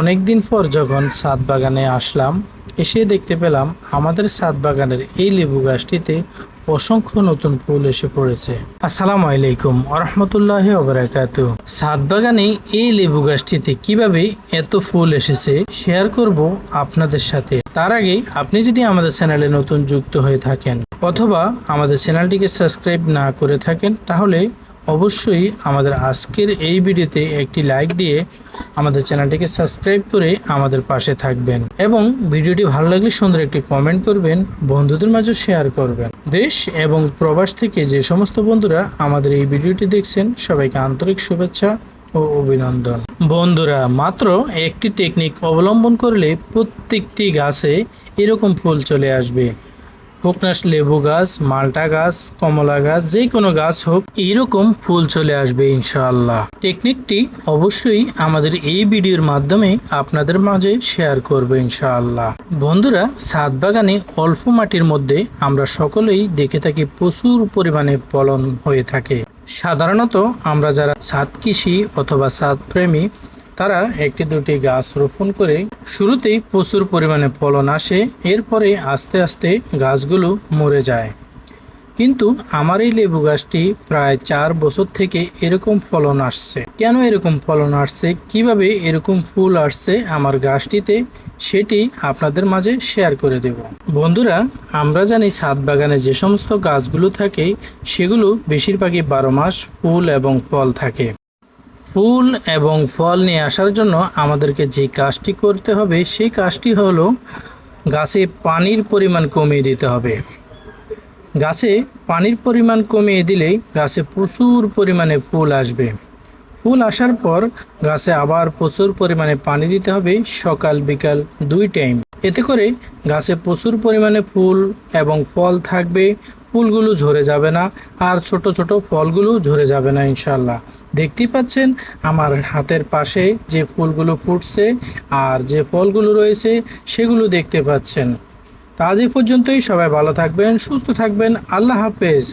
অনেক দিন পর যখন ছাদ বাগানে আসলাম, এসে দেখতে পেলাম আমাদের ছাদ বাগানের এই লেবু গাছটিতে অসংখ্য নতুন ফুল এসে পড়েছে। আসসালামু আলাইকুম আরহামতুল্লাহ ওবরাকাত ছাদ বাগানে এই লেবু গাছটিতে কীভাবে এত ফুল এসেছে শেয়ার করব আপনাদের সাথে। তার আগে আপনি যদি আমাদের চ্যানেলে নতুন যুক্ত হয়ে থাকেন অথবা আমাদের চ্যানেলটিকে সাবস্ক্রাইব না করে থাকেন, তাহলে অবশ্যই আমাদের আজকের এই ভিডিওতে একটি লাইক দিয়ে আমাদের চ্যানেলটিকে সাবস্ক্রাইব করে আমাদের পাশে থাকবেন এবং ভিডিওটি ভালো লাগলে সুন্দর একটি কমেন্ট করবেন, বন্ধুদের মাঝে শেয়ার করবেন। দেশ এবং প্রবাস থেকে যে সমস্ত বন্ধুরা আমাদের এই ভিডিওটি দেখছেন, সবাইকে আন্তরিক শুভেচ্ছা ও অভিনন্দন। বন্ধুরা, মাত্র একটি টেকনিক অবলম্বন করলে প্রত্যেকটি গাছে এরকম ফুল চলে আসবে। হোক না লেবু গাছ, মালটা গাছ, কমলা গাছ, যে কোনো গাছ হোক এইরকম ফুল চলে আসবে ইনশাআল্লাহ। টেকনিকটি অবশ্যই আমাদের এই ভিডিওর মাধ্যমে আপনাদের মাঝে শেয়ার করব ইনশাআল্লাহ। বন্ধুরা, ছাদ বাগানে অল্প মাটির মধ্যে আমরা সকলেই দেখে থাকি প্রচুর পরিমাণে ফলন হয়ে থাকে। সাধারণত আমরা যারা ছাদ কৃষি অথবা ছাদ প্রেমী তারা একটি দুটি গাছ রোপণ করে শুরুতেই প্রচুর পরিমাণে ফলন আসে, এরপরে আস্তে আস্তে গাছগুলো মরে যায়। কিন্তু আমার এই লেবু গাছটি প্রায় চার বছর থেকে এরকম ফলন আসছে। কেন এরকম ফলন আসছে? কীভাবে এরকম ফুল আসছে আমার গাছটিতে? সেটি আপনাদের মাঝে শেয়ার করে দেব। বন্ধুরা, আমরা জানি ছাদ বাগানে যে সমস্ত গাছগুলো থাকে, সেগুলো বেশিরভাগই বারো মাস ফুল এবং ফল থাকে। ফুল এবং ফল নিয়ে আসার জন্য আমাদেরকে যে কাজটি করতে হবে, সেই কাজটি হলো গাছে পানির পরিমাণ কমিয়ে দিতে হবে। গাছে পানির পরিমাণ কমিয়ে দিলে গাছে প্রচুর পরিমাণে ফুল আসবে। ফুল আসার পর গাছে আবার প্রচুর পরিমাণে পানি দিতে হবে সকাল বিকাল দুই টাইম এতে করে গাছে প্রচুর পরিমাণে ফুল এবং ফল থাকবে, ফুলগুলো ঝরে যাবে না, আর ছোট ছোট ফলগুলো ঝরে যাবে না ইনশাল্লাহ দেখতেই পাচ্ছেন আমার হাতের পাশে যে ফুলগুলো ফুটছে আর যে ফলগুলো রয়েছে সেগুলো দেখতে পাচ্ছেন। তা আজ পর্যন্তই। সবাই ভালো থাকবেন, সুস্থ থাকবেন। আল্লাহ হাফেজ।